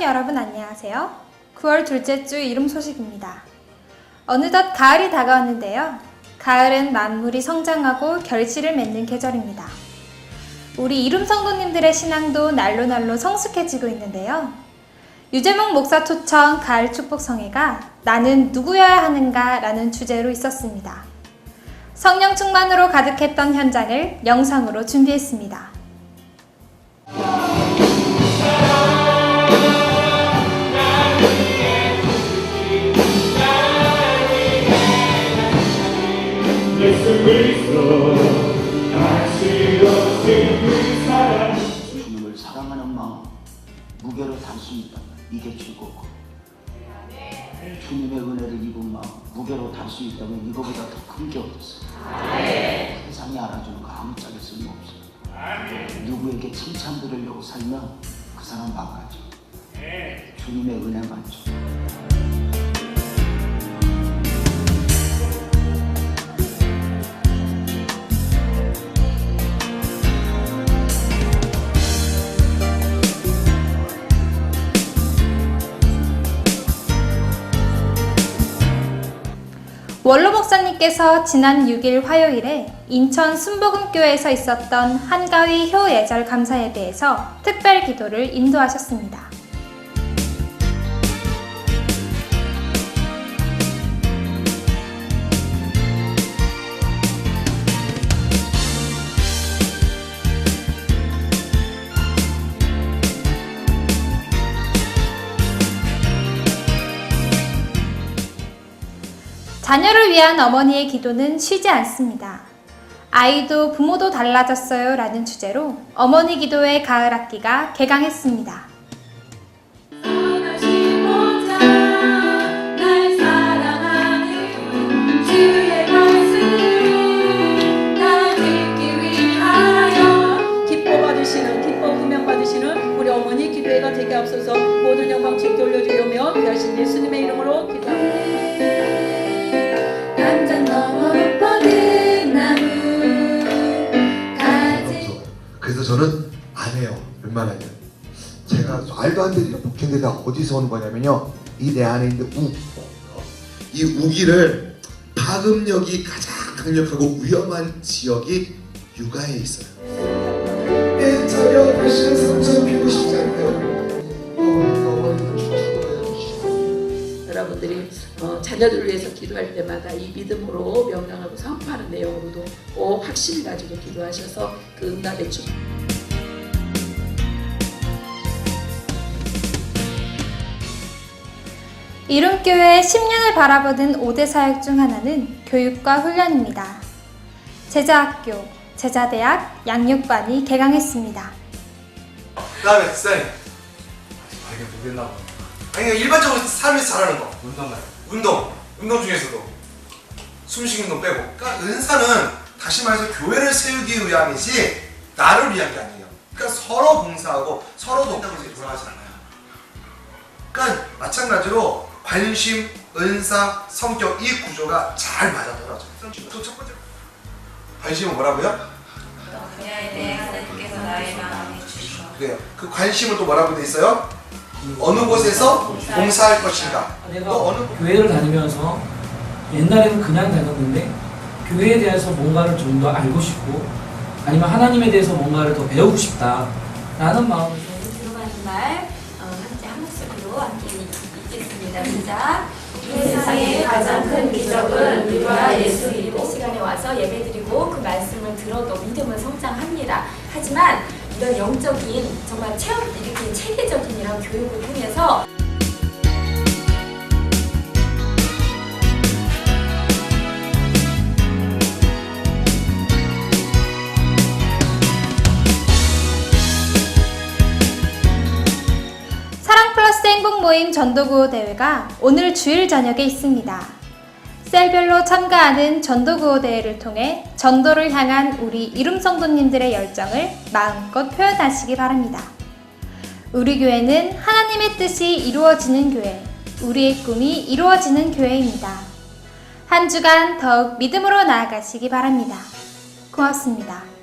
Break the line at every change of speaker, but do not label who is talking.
가족 여러분 안녕하세요. 9월 둘째 주 이름 소식입니다. 어느덧 가을이 다가왔는데요. 가을은 만물이 성장하고 결실을 맺는 계절입니다. 우리 이름 성도님들의 신앙도 날로 날로 성숙해지고 있는데요. 유재목 목사 초청 가을 축복 성회가 나는 누구여야 하는가 라는 주제로 있었습니다. 성령 충만으로 가득했던 현장을 영상으로 준비했습니다.
무게로 달수 있다면 이게 최고고. 주님의 은혜를 입은 마음 무게로 달 수 있다면 이거보다 더 큰 게 없었어요. 세상이 알아주는 거 아무짝에 쓸모없어요. 누구에게 칭찬 들으려고 살면 그 사람 망가져 주님의 은혜만 줘
원로 목사님께서 지난 6일 화요일에 인천 순복음교회에서 있었던 한가위 효 예절 감사 예배에서 특별 기도를 인도하셨습니다. 자녀를 위한 어머니의 기도는 쉬지 않습니다. 아이도 부모도 달라졌어요 라는 주제로 어머니 기도의 가을 학기가 개강했습니다.
되게 앞서서 모든 영광 주께 올려드리며 귀하신 예수님의 이름으로 기도
해요. 웬만하면. 제가 말도 안 되는 목행대가 어디서 오는 거냐면요. 이 내 안에 있는 우. 이 우기를 파급력이 가장 강력하고 위험한 지역이 육아에 있어요. 자녀 피고 싶지 죽어요.
여러분들이 어, 자녀들을 위해서 기도할 때마다 이 믿음으로 명령하고 선포하는 내용으로도 꼭 확신을 가지고 기도하셔서 그 응답의 축
이름교회의 10년을 바라보는 5대 사역 중 하나는 교육과 훈련입니다. 제자학교, 제자대학, 양육반이 개강했습니다.
그 다음에 쌤. 아, 이게 모르겠나 봐. 아니, 일반적으로 삶에서 잘하는 거. 운동 운동. 운동 중에서도. 숨쉬기 운동 빼고. 그러니까 은사는 다시 말해서 교회를 세우기 위함이지, 나를 위한 게 아니에요. 그러니까 서로 봉사하고 서로 돕는다고 이제 돌아가지 않아요. 그러니까 마찬가지로 관심, 은사, 성격 이 구조가 잘 맞아 떨어져요. 또첫 번째. 관심은 뭐라고요?
분야에 대해 하나님께서 나의 마음에 주시고
그래요. 그 관심은 또 뭐라고 돼 있어요? 어느 곳에서 봉사할 것인가.
내가
또 어느
교회를 다니면서 옛날에는 그냥 다녔는데 교회에 대해서 뭔가를 좀 더 알고 싶고 아니면 하나님에 대해서 뭔가를 더 배우고 싶다라는 마음을
들어가는 말 어, 함께 한 목소리로 함께 읽겠습니다. 시작. 이 세상의 가장 큰 기적은 우리가 예수 믿고 시간에 와서 예배드리고 그 말씀을 들어도 믿음은 성장합니다. 하지만 이런 영적인 정말 체험 이렇게 체계적인 이런 교육을 통해서
모임 전도구호 대회가 오늘 주일 저녁에 있습니다. 셀별로 참가하는 전도구호 대회를 통해 전도를 향한 우리 이름 성도님들의 열정을 마음껏 표현하시기 바랍니다. 우리 교회는 하나님의 뜻이 이루어지는 교회, 우리의 꿈이 이루어지는 교회입니다. 한 주간 더욱 믿음으로 나아가시기 바랍니다. 고맙습니다.